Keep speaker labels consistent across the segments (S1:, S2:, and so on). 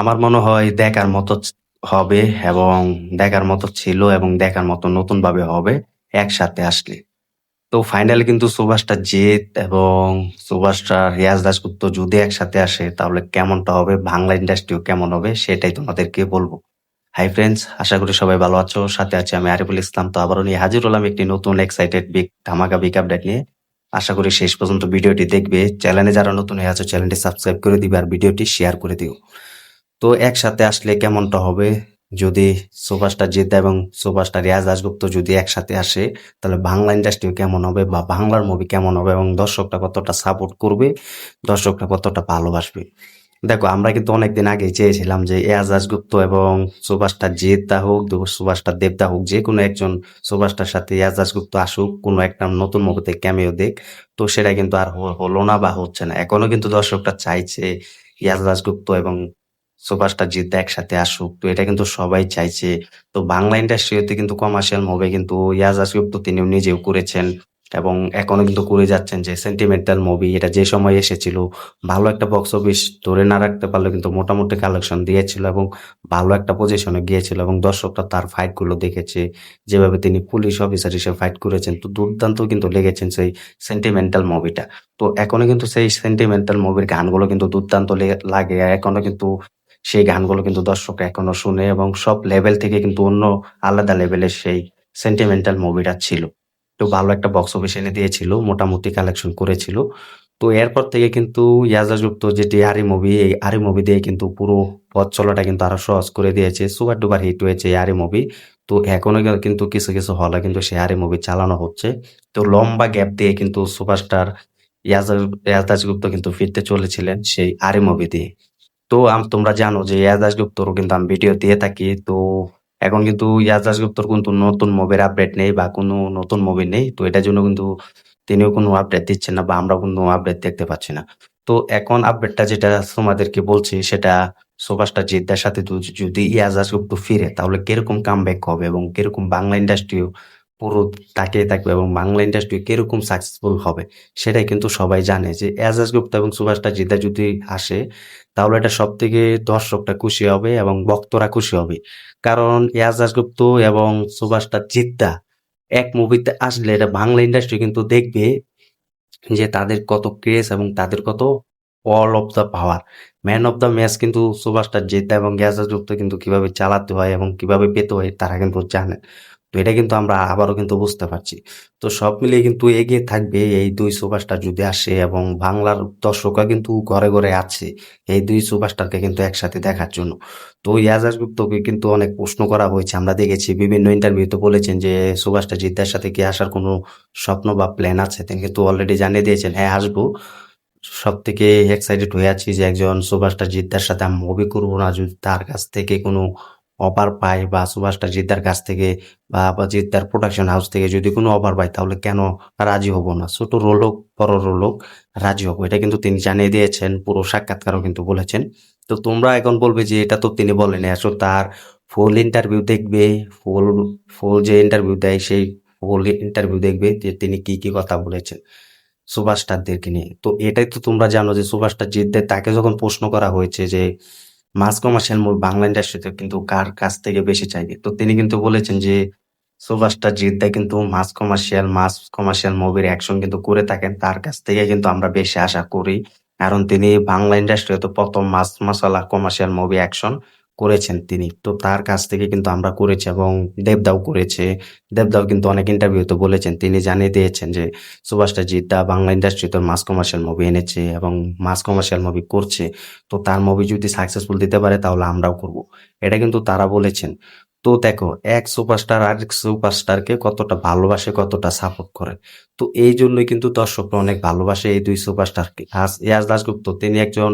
S1: আমার মনে হয় দেখার মতো হবে এবং দেখার মতো ছিল এবং দেখার মতো নতুন ভাবে হবে একসাথে আসলে। তো ফাইনালি কিন্তু সুভাষটা জিৎ এবং সুভাষটা রিয়াজ দাসগুপ্ত যদি একসাথে আসে, তাহলে কেমনটা হবে? বাংলা ইন্ডাস্ট্রিও কেমন হবে? সেটাই তোমাদেরকে বলব। হাই ফ্রেন্ডস আশা করি সবাই ভালো আছো। সাথে আছে আমি আরিফুল ইসলাম। তো আবারও নিয়ে হাজির হলাম একটি নতুন এক্সাইটেড বিগ ধামাকা বিগ আপডেট নিয়ে। আশা করি শেষ পর্যন্ত ভিডিওটি দেখবে। চ্যানেলে যারা নতুন হয়ে আছো চ্যানেলটি সাবস্ক্রাইব করে দিবে আর ভিডিওটি শেয়ার করে দিও। তো একসাথে আসলে কেমনটা হবে? যদি সুভাষটা জিদ্দা এবং সুভাষটা রিয়াজ দাশগুপ্ত যদি একসাথে আসে, তাহলে বাংলা ইন্ডাস্ট্রি কেমন হবে বা বাংলার মুভি কেমন হবে এবং দর্শকটা কতটা সাপোর্ট করবে দর্শকটা কতটা ভালোবাসবে? দেখো, আমরা কিন্তু অনেকদিন আগে চেয়েছিলাম যে এয়াজ দাশগুপ্ত এবং সুভাষটা জিদ্দা হোক সুভাষটা দেবদা হোক, যে কোনো একজন সুভাষটার সাথে এয়াজ দাশগুপ্ত আসুক, কোনো একটা নতুন মুভিতে ক্যামিও দেখ, তো সেটা কিন্তু আর হলো না বা হচ্ছে না। এখনও কিন্তু দর্শকটা চাইছে ইয়াজ দাশগুপ্ত এবং সুভাষটা জিদ্দা একসাথে আসুক, তো এটা কিন্তু সবাই চাইছে। তো বাংলা ইন্ডাস্ট্রিতে কিন্তু কমার্শিয়াল মুভি কিন্তু ইয়াজ দাশগুপ্ত তিনি নিজেও করেছেন এবং এখনও কিন্তু করে যাচ্ছেন যে সেন্টিমেন্টাল মুভি এটা যে সময় এসেছিল, ভালো একটা বক্স অফিস ধরে না রাখতে পারলে কিন্তু মোটামুটি কালেকশন দিয়েছিল এবং ভালো একটা পজিশনে গিয়েছিল এবং দর্শকরা তার ফাইটগুলো দেখেছে। যেভাবে তিনি পুলিশ অফিসার হিসেবে ফাইট করেছেন, তো দুর্দান্ত কিন্তু লেগেছেন সেই সেন্টিমেন্টাল মুভিটা তো এখনও কিন্তু সেই সেন্টিমেন্টাল মুভির গানগুলো কিন্তু দুর্দান্ত লাগে। এখনও কিন্তু সেই গানগুলো কিন্তু দর্শক এখনও শুনে এবং সব লেভেল থেকে কিন্তু অন্য আলাদা লেভেলের সেই সেন্টিমেন্টাল মুভিটা ছিল। তো ভালো একটা বক্স অফিস এনে দিয়েছিল, মোটামুটি কালেকশন করেছিল। তো এরপর থেকে কিন্তু ইয়াজাযুক্ত যেটি আরি মুভি এই আরি মুভি দিয়ে কিন্তু পুরো পথ চলাটা কিন্তু আরও সহজ করে দিয়েছে। সুপার ডুপার হিট হয়েছে আরি মুভি তো এখনও কিন্তু কিছু কিছু হলে কিন্তু সেই আরি মুভি চালানো হচ্ছে। তো লম্বা গ্যাপ দিয়ে কিন্তু সুপারস্টার ইয়াজ গুপ্ত কিন্তু ফিরতে চলেছিলেন সেই আরি মুভি দিয়ে। তো তোমরা জানো যে ইয়াজ দাশগুপ্তরও কিন্তু আমি ভিডিও দিয়ে থাকি। তো এখন কিন্তু ইয়াজ দাশগুপ্তর কিন্তু নতুন মুভির আপডেট নেই বা কোনো নতুন মুভি নেই। তো এটার জন্য কিন্তু তিনিও কোনো আপডেট দিচ্ছেন না বা আমরা কোনো আপডেট দেখতে পাচ্ছি না। তো এখন আপডেটটা যেটা তোমাদেরকে বলছি সেটা সুভাষটা জিদ্দার সাথে যদি ইয়াজ দাশগুপ্ত ফিরে, তাহলে কীরকম কামব্যাক হবে এবং কীরকম বাংলা ইন্ডাস্ট্রিও পুরো তাকিয়ে থাকবে এবং বাংলা ইন্ডাস্ট্রি কীরকম সাকসেসফুল হবে, সেটাই কিন্তু সবাই জানে যে এজাজ গুপ্তা এবং সুভাষটা জিদ্দা যদি আসে, তাহলে এটা সব থেকে দর্শকটা খুশি হবে এবং বক্তরা খুশি হবে। কারণ এজাজ গুপ্ত এবং সুভাষটা জিদ্দা এক মুভিতে আসলে এটা বাংলা ইন্ডাস্ট্রি কিন্তু দেখবে যে তাদের কত ক্রেজ এবং তাদের কত all of the power man of the match কিন্তু সুভাষটা জিদ্দা এবং গ্যাসের যুক্ত কিন্তু কীভাবে চালাতে হয় এবং কীভাবে পেতে হয় তারা কিন্তু জানে। এটা কিন্তু আমরা আবারও কিন্তু বুঝতে পারছি। তো সব মিলিয়ে কিন্তু এগিয়ে থাকবে এই দুই সুপারস্টার যদি আসে এবং বাংলার দর্শকরা কিন্তু ঘরে ঘরে আছে এই দুই সুপারস্টারকে কিন্তু একসাথে দেখার জন্য। তো ইয়াজাজ গুপ্তকে কিন্তু অনেক প্রশ্ন করা হয়েছে। আমরা দেখেছি বিভিন্ন ইন্টারভিউতে বলেছেন যে সুভাষটা জিদ্দার সাথে কি আসার কোনো স্বপ্ন বা প্ল্যান আছে? তিনি কিন্তু অলরেডি জানিয়ে দিয়েছেন হ্যাঁ আসব। সব থেকে এক্সাইটেড হয়ে আছি যে একজন সুভাষটা জিদ্দার সাথে আমি মুভি করব না যদি তার কাছ থেকে কোনো অফার পাই বা সুভাষটা জিদ্দার কাছ থেকে বা জিদ্দার প্রোডাকশন হাউস থেকে যদি কোনো অফার পাই তাহলে কেন রাজি হব না? ছোট রোল হোক বড় রোল হোক রাজি হব। এটা কিন্তু তিনি জানিয়ে দিয়েছেন, পুরো সাক্ষাৎকারও কিন্তু বলেছেন। তো তোমরা এখন বলবে যে এটা তো তিনি বলেন আসলে তার ফুল ইন্টারভিউ দেখবে ফুল ফুল যে ইন্টারভিউ দেয়, সেই ফুল ইন্টারভিউ দেখবে যে তিনি কি কি কথা বলেছেন সুপারস্টারদেরকে নিয়ে। তো এটাই তো তোমরা জানো যে সুপারস্টার জিতদের তাকে যখন প্রশ্ন করা হয়েছে যে মাস কমার্শিয়াল মুভি বাংলা ইন্ডাস্ট্রিতে কিন্তু কার কাছ থেকে বেশি চাইবে তো তিনি কিন্তু বলেছেন যে সুপারস্টার জিদ্দা কিন্তু মাস কমার্শিয়াল মাস কমার্শিয়াল মুভির অ্যাকশন কিন্তু করে থাকেন। তার কাছ থেকে কিন্তু আমরা বেশি আশা করি। কারণ তিনি বাংলা ইন্ডাস্ট্রিতে প্রথম mass masala commercial movie action করেছেন তিনি। তো তার কাছ থেকে কিন্তু আমরা করেছি এবং দেবদাও করেছে। দেবদাও কিন্তু অনেক ইন্টারভিউতে বলেছেন, তিনি জানিয়ে দিয়েছেন যে সুভাষটা জিদ্দা বাংলা ইন্ডাস্ট্রিতে মাস কমার্শিয়াল মুভি এনেছে এবং মাস কমার্শিয়াল মুভি করছে। তো তার মুভি যদি সাকসেসফুল দিতে পারে তাহলে আমরাও করব। এটা কিন্তু তারা বলেছেন। তো দেখো, এক সুপারস্টার আর এক সুপারস্টারকে কতটা ভালোবাসে, কতটা সাপোর্ট করে। তো এই জন্যই কিন্তু দর্শকরা অনেক ভালোবাসে এই দুই সুপারস্টারকে। ইয়াস দাশগুপ্ত, তিনি একজন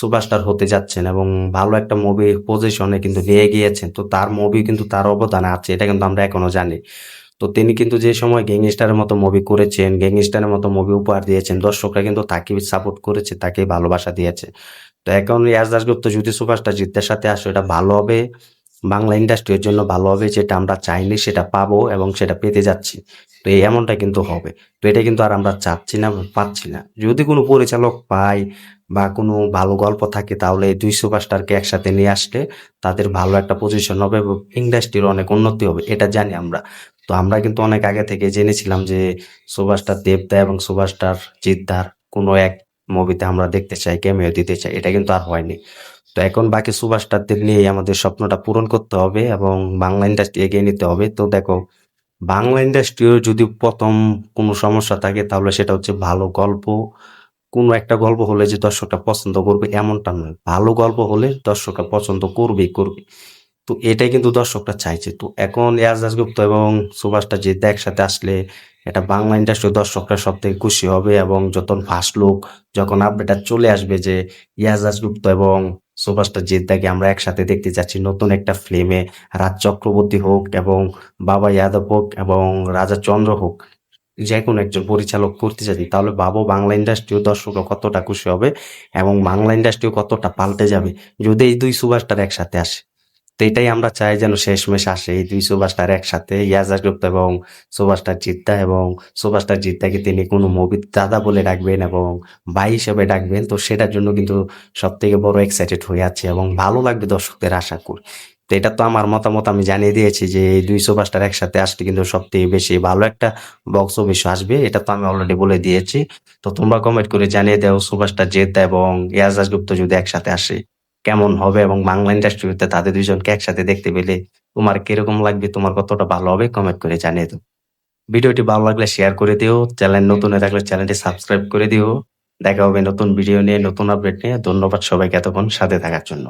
S1: সুপারস্টার হতে যাচ্ছেন এবং ভালো একটা মুভি পজিশনে কিন্তু নিয়ে গিয়েছেন। তো তার মুভি কিন্তু তার অবদান আছে, এটা কিন্তু আমরা এখনও জানি। তো তিনি কিন্তু যে সময় গ্যাংস্টারের মতো মুভি করেছেন গ্যাংস্টারের মতো মুভি উপহার দিয়েছেন, দর্শকরা কিন্তু তাকে সাপোর্ট করেছে, তাকে ভালোবাসা দিয়েছে। তো এখন ইয়াস দাশগুপ্ত যদি সুপারস্টার জিতের সাথে আসে এটা ভালো হবে। বাংলা ইন্ডাস্ট্রির জন্য ভালো হবে, যেটা আমরা চাইনি সেটা পাবো এবং সেটা পেতে যাচ্ছি। তো এই এমনটা কিন্তু হবে। তো এটা কিন্তু আর আমরা চাচ্ছি না, পাচ্ছি না। যদি কোনো পরিচালক পাই বা কোনো ভালো গল্প থাকে, তাহলে এই দুই সুপারস্টারকে একসাথে নিয়ে আসলে তাদের ভালো একটা পজিশন হবে ইন্ডাস্ট্রির অনেক উন্নতি হবে, এটা জানি আমরা। তো আমরা কিন্তু অনেক আগে থেকে জেনেছিলাম যে সুপারস্টার দেবদা এবং সুপারস্টার জিদ্দার কোনো এক মুভিতে আমরা দেখতে চাই ক্যামিও দিতে চাই, এটা কিন্তু আর হয়নি। তো এখন বাকি সুপারস্টারদের নিয়েই আমাদের স্বপ্নটা পূরণ করতে হবে এবং বাংলা ইন্ডাস্ট্রি এগিয়ে নিতে হবে। তো দেখো, বাংলা ইন্ডাস্ট্রিও যদি প্রথম কোনো সমস্যা থাকে, তাহলে সেটা হচ্ছে ভালো গল্প। কোনো একটা গল্প হলে যে দর্শকটা পছন্দ করবে এমনটা নয়। ভালো গল্প হলে দর্শকরা পছন্দ করবেই করবে। তো এটাই কিন্তু দর্শকরা চাইছে। তো এখন এয়াজ দাশগুপ্ত এবং সুভাষটা জিদ্দা একসাথে আসলে এটা বাংলা ইন্ডাস্ট্রির দর্শকরা সব থেকে খুশি হবে এবং যখন ফার্স্ট লুক যখন আপডেটটা চলে আসবে যে ইয়াজ দাশগুপ্ত এবং সুভাষটা জিদ্দাকে আমরা একসাথে দেখতে যাচ্ছি, নতুন একটা ফিল্মে রাজ চক্রবর্তী হোক এবং বাবা যাদব হোক এবং রাজা চন্দ্র হোক যে কোনো একজন পরিচালক করতে যাচ্ছি তাহলে ভাবো বাংলা ইন্ডাস্ট্রিও দর্শকরা কতটা খুশি হবে এবং বাংলা ইন্ডাস্ট্রিও কতটা পাল্টে যাবে যদি এই দুই সুভাষটার একসাথে আসে। তো এটাই আমরা চাই যেন শেষমেশ আসে। এই দুই সুভাষটার একসাথে ইয়াজাজ গুপ্তা এবং সুভাষটার জিদ্দা এবং সুভাষটার জিদ্দাকে তিনি কোনো মুভি দাদা বলে ডাকবেন এবং ভাই হিসেবে ডাকবেন। তো সেটার জন্য কিন্তু সব থেকে বড় এক্সাইটেড হয়ে আছে এবং ভালো লাগবে দর্শকদের আশা করি। তো এটা তো আমার মতামত, আমি জানিয়ে দিয়েছি যে এই দুই সুভাষটার একসাথে আসলে কিন্তু সব থেকে বেশি ভালো একটা বক্স অফিস আসবে। এটা তো আমি অলরেডি বলে দিয়েছি। তো তোমরা কমেন্ট করে জানিয়ে দাও সুভাষটা জেদ্দা এবং ইয়াজাজ গুপ্ত যদি একসাথে আসে। কেমন হবে এবং বাংলা ইন্ডাস্ট্রিতে তাদের দুজনকে একসাথে দেখতে পেলে তোমার কীরকম লাগবে, তোমার কতটা ভালো হবে কমেন্ট করে জানিয়ে দাও। ভিডিওটি ভালো লাগলে শেয়ার করে দিও চ্যানেল নতুন হয়ে থাকলে চ্যানেলটি সাবস্ক্রাইব করে দিও। দেখা হবে নতুন ভিডিও নিয়ে, নতুন আপডেট নিয়ে। ধন্যবাদ সবাইকে এতক্ষণ সাথে থাকার জন্য।